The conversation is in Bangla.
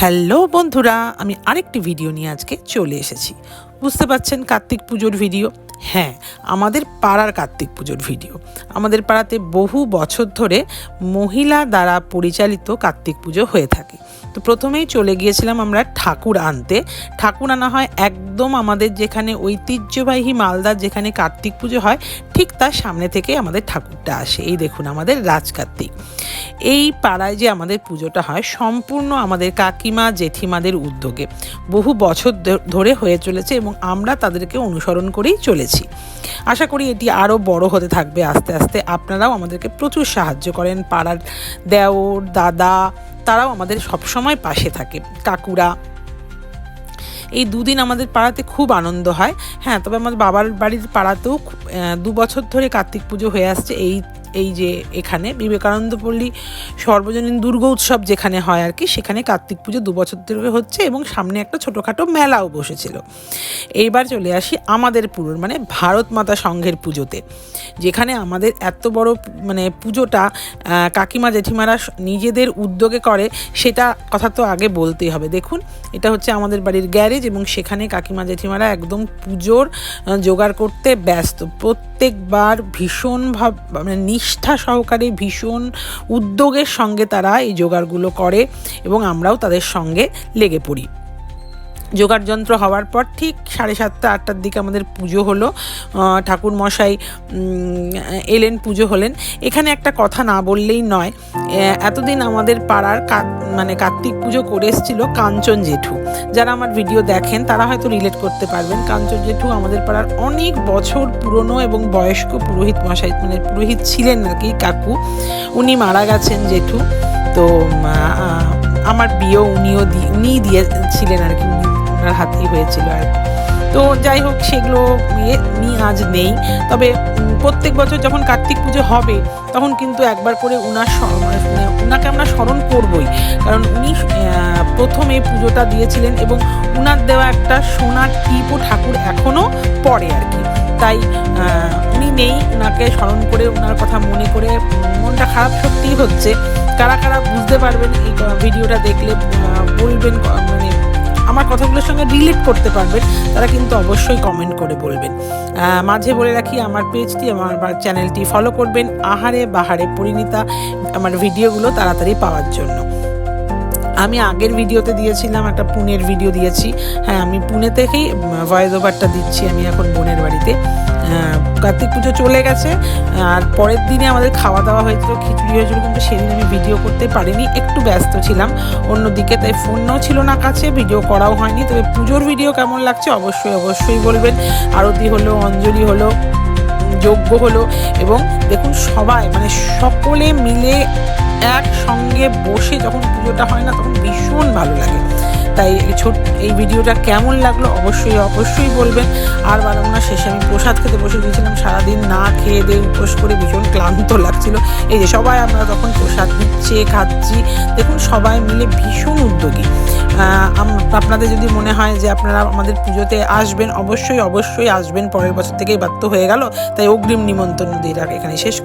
হ্যালো বন্ধুরা, আমি আরেকটি ভিডিও নিয়ে আজকে চলে এসেছি। বুঝতে পারছেন কার্তিক পুজোর ভিডিও? হ্যাঁ আমাদের পাড়ার কার্তিক পুজোর ভিডিও। আমাদের পাড়াতে বহু বছর ধরে মহিলা দ্বারা পরিচালিত কার্তিক পুজো হয়ে থাকে। তো প্রথমেই চলে গিয়েছিলাম আমরা ঠাকুর আনতে। ঠাকুর আনা হয় একদম আমাদের যেখানে ঐতিহ্যবাহী মালদার যেখানে কার্তিক পুজো হয় ঠিক তার সামনে থেকে আমাদের ঠাকুরটা আসে। এই দেখুন আমাদের রাজ কার্তিক এই পাড়ায় যে আমাদের পুজোটা হয়, সম্পূর্ণ আমাদের কাকিমা, জেঠিমাদের উদ্যোগে। বহু বছর ধরে হয়ে চলেছে এবং আমরা তাদেরকে অনুসরণ করেই চলেছি। আশা করি এটি আরও বড় হতে থাকবে আস্তে আস্তে। আপনারাও আমাদেরকে প্রচুর সাহায্য করেন। পাড়ার দেওর, দাদা, তারাও আমাদের সবসময় পাশে থাকে। কাকুরা এই দুদিন আমাদের পাড়াতে খুব আনন্দ হয়। হ্যাঁ তবে আমাদের বাবার বাড়ির পাড়াতেও দু বছর ধরে কার্তিক পুজো হয়ে আসছে। এই এই যে এখানে বিবেকানন্দ পল্লী সর্বজনীন দুর্গা উৎসব যেখানে হয় আর কি, সেখানে কার্তিক পুজো দু বছর ধরে হচ্ছে এবং সামনে একটা ছোটোখাটো মেলাও বসেছিল। এইবার চলে আসি আমাদের পুরোর মানে ভারত মাতা সংঘের পুজোতে, যেখানে আমাদের এত বড় মানে পুজোটা কাকিমা জেঠিমারা নিজেদের উদ্যোগে করে, সেটা কথা তো আগে বলতেই হবে। দেখুন, এটা হচ্ছে আমাদের বাড়ির গ্যারেজ এবং সেখানে কাকিমা জেঠিমারা একদম পুজোর জোগাড় করতে ব্যস্ত। প্রত্যেকবার ভীষণ ভাব মানে নিষ্ঠা সহকারে ভীষণ উদ্যোগের সঙ্গে তারা এই জোগাড়গুলো করে এবং আমরাও তাদের সঙ্গে লেগে পড়ি। জোগাড় যন্ত্র হওয়ার পর ঠিক সাড়ে সাতটা, আটটার দিকে আমাদের পুজো হলো। ঠাকুর মশাই এলেন, পুজো হলেন। এখানে একটা কথা না বললেই নয় এতদিন আমাদের পাড়ার মানে কার্তিক পুজো করে এসেছিল কাঞ্চন জেঠু। যারা আমার ভিডিও দেখেন, তারা হয়তো রিলেট করতে পারবেন। কাঞ্চন জেঠু আমাদের পাড়ার অনেক বছর পুরনো এবং বয়স্ক পুরোহিত মশাই মানে পুরোহিত ছিলেন আর কি, কাকু। উনি মারা গেছেন জেঠু। তো আমার বিয়েও উনিও দি- উনিই দিয়েছিলেন আর কি ওনার হাতেই হয়েছিল আর তো যাই হোক, সেগুলো নিয়ে নিয়ে আজ নেই। তবে প্রত্যেক বছর যখন কার্তিক পুজো হবে, তখন কিন্তু একবার করে উনার স- মানে উনাকে আমরা স্মরণ করবই। কারণ উনি প্রথম এই পুজোটা দিয়েছিলেন এবং উনার দেওয়া একটা সোনার টিপও ঠাকুর এখনও পড়ে আর কি। তাই উনি নেই ওনাকে স্মরণ করে ওনার কথা মনে করে, মনটা খারাপ সত্যিই হচ্ছে। কারা কারা বুঝতে পারবেন এই ভিডিওটা দেখলে বলবেন মানে আমার কথাগুলোর সঙ্গে রিলেট করতে পারবেন, তারা কিন্তু অবশ্যই কমেন্ট করে বলবেন। মাঝে বলে রাখি, আমার পেজটি আমার চ্যানেলটি ফলো করবেন আহারে বাহারে পরিণীতা, আমার ভিডিওগুলো তাড়াতাড়ি পাওয়ার জন্য। আমি আগের ভিডিওতে দিয়েছিলাম, একটা পুনের ভিডিও দিয়েছি। হ্যাঁ আমি পুনে থেকেই ভয়েস ওভারটা দিচ্ছি আমি এখন বোনের বাড়িতে। কার্তিক পুজো চলে গেছে। আর পরের দিনে আমাদের খাওয়া দাওয়া হয়েছিল, খিচুড়ি হয়েছিল, কিন্তু সেদিন আমি ভিডিও করতে পারিনি, একটু ব্যস্ত ছিলাম। অন্যদিকে তাই ফোনও ছিল না কাছে ভিডিও করাও হয়নি। তবে পুজোর ভিডিও কেমন লাগছে অবশ্যই অবশ্যই বলবেন। আরতি হলো, অঞ্জলি হলো যোগ্য হলো এবং দেখুন সবাই মানে সকলে মিলে একসঙ্গে বসে যখন পুজোটা হয় না, তখন ভীষণ ভালো লাগে। তাই ছোট, এই ভিডিওটা কেমন লাগল অবশ্যই অবশ্যই বলবেন। আর বাড়াবো না শেষে আমি প্রসাদ খেতে বসে গিয়েছিলাম, সারাদিন না খেয়ে দিয়ে উপোস করে ভীষণ ক্লান্ত লাগছিল। এই যে সবাই আমরা তখন প্রসাদ দিচ্ছে খাচ্ছি, দেখুন সবাই মিলে ভীষণ উদ্যোগী। আপনাদের যদি মনে হয় যে আপনারা আমাদের পুজোতে আসবেন, অবশ্যই অবশ্যই আসবেন। পরের বছর থেকেই বাধ্য হয়ে গেল, তাই অগ্রিম নিমন্ত্রণ দিয়ে এখানে শেষ